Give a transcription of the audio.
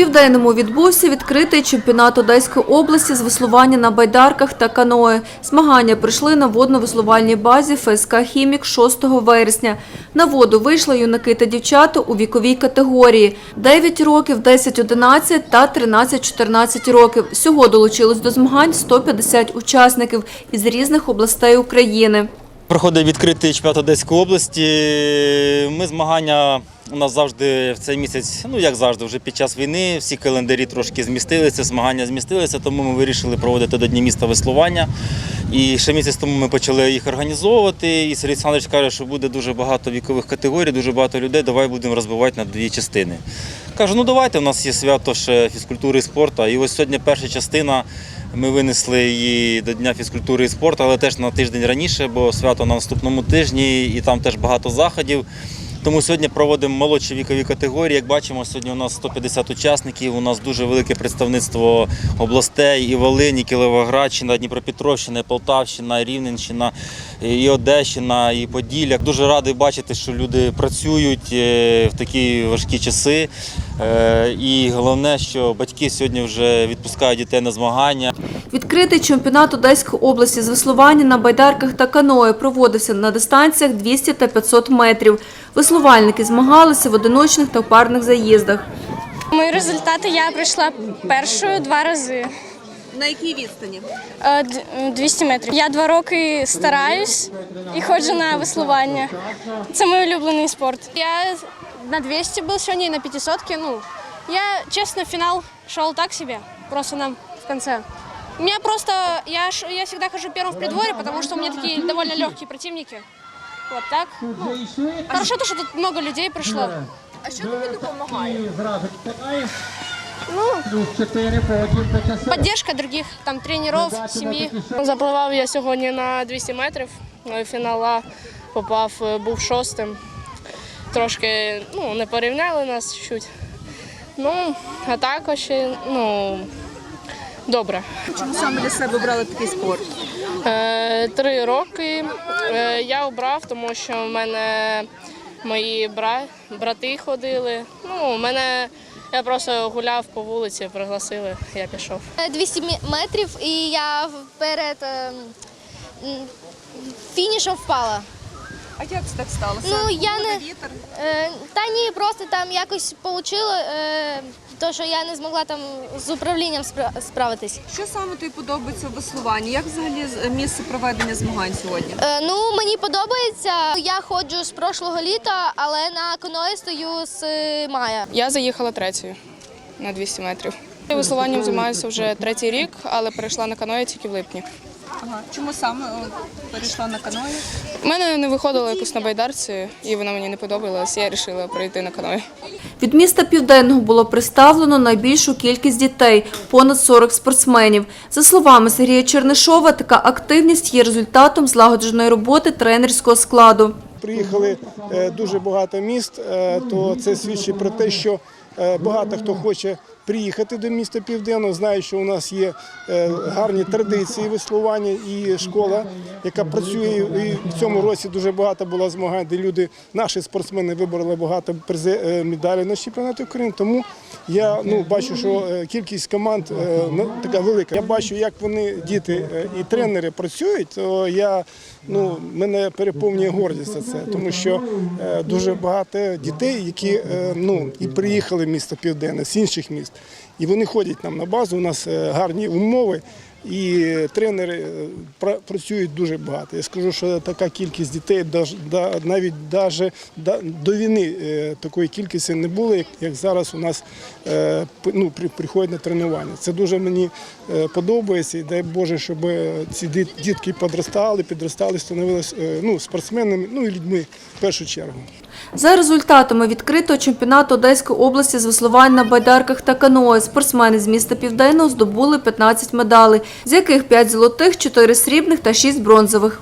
Південному відбувся відкритий чемпіонат Одеської області з веслування на байдарках та каное. Змагання прийшли на водно-веслувальній базі ФСК «Хімік» 6 вересня. На воду вийшли юнаки та дівчата у віковій категорії – 9 років, 10-11 та 13-14 років. Всього долучилось до змагань 150 учасників із різних областей України. Проходить відкритий чемпіонат Одеської області. Ми змагання у нас завжди в цей місяць, ну як завжди, вже під час війни всі календарі трошки змістилися, змагання змістилися, тому ми вирішили проводити до Дні міста веслування. І ще місяць тому ми почали їх організовувати. І Сергій Олександрович каже, що буде дуже багато вікових категорій, дуже багато людей. Давай будемо розбивати на дві частини. Кажу, ну давайте, у нас є свято ще фізкультури і спорту. І ось сьогодні перша частина. Ми винесли її до Дня фізкультури і спорту, але теж на тиждень раніше, бо свято на наступному тижні і там теж багато заходів. Тому сьогодні проводимо молодші вікові категорії. Як бачимо, сьогодні у нас 150 учасників. У нас дуже велике представництво областей і Волинь, і Кіровоградщина, Дніпропетровщина, і Полтавщина, і Рівненщина, і Одещина, і Поділля. Дуже радий бачити, що люди працюють е, в такі важкі часи. Е, І головне, що батьки сьогодні вже відпускають дітей на змагання. Відкритий чемпіонат Одеської області з веслування на байдарках та каное проводився на дистанціях 200 та 500 метрів. Веслувальники змагалися в одиночних та парних заїздах. Мої результати я пройшла першою два рази. На якій відстані? Е, е, 200 метрів. Я два роки стараюсь і ходжу на веслування. Це мій улюблений спорт. Я на 200 був сьогодні і на 500 ну. Я, честно, финал шел так себе, просто нам в конце. У меня просто, я, я всегда хожу первым в придворе, потому что у меня такие довольно легкие противники. Вот так. Ну, хорошо то, что тут много людей пришло. А що тобі допомагає? Ну, Поддержка других там тренеров, семьи. Запливав я сьогодні на 200 метрів. е, Фінала попав, е, був шостим. Трошки ну, не порівняли нас чуть. Ну, а також ну, добре. Чому саме для себе обрали такий спорт? Е, три роки е, я обрав, тому що в мене мої бра... брати ходили. Ну, в мене я просто гуляв по вулиці, пригласили, я пішов. 200 метрів, і я перед ем, м, фінішом впала. А як це так сталося? Ну, я не е, та ні, просто там якось вийшло, е, то що я не змогла там з управлінням спра- справитись. Що саме тобі подобається в веслуванні? Як взагалі місце проведення змагань сьогодні? Е, ну мені подобається. Я ходжу з прошлого літа, але на каної стою з е, мая. Я заїхала третьою на 200 метрів. Веслуванням займаюся вже третій рік, але перейшла на каної тільки в липні. Ага. Чому саме о, перейшла на каної? У мене не виходило якось на байдарці, і вона мені не подобалась. Я вирішила перейти на каної. Від міста Південного було представлено найбільшу кількість дітей – понад 40 спортсменів. За словами Сергія Чернишова, така активність є результатом злагодженої роботи тренерського складу. Приїхали е, дуже багато міст, е, то це свідчить про те, що багато хто хоче приїхати до міста Південного. Знає, що у нас є е, гарні традиції веслування і школа, яка працює. І в цьому році дуже багато було змагань, де люди, наші спортсмени вибороли багато е, медалей на чемпіонаті України. Тому я ну, бачу, що е, кількість команд е, ну, така велика. Я бачу, як вони, діти е, і тренери працюють, то я ну, мене переповнює гордість за це, тому що е, дуже багато дітей, які е, ну, і приїхали в місто Південне з інших міст, і вони ходять нам на базу. У нас е, гарні умови. І тренери е, працюють дуже багато. Я скажу, що така кількість дітей навіть до війни е, такої кількості не було, як, зараз у нас е, ну, приходять на тренування. Це дуже мені е, подобається. І дай Боже, щоб е, ці дітки підростали, підростали, становилися е, ну, спортсменами, ну і людьми в першу чергу. За результатами відкритого чемпіонату Одеської області з веслувань на байдарках та каное спортсмени з міста Південного здобули 15 медалей, з яких 5 золотих, 4 срібних та 6 бронзових.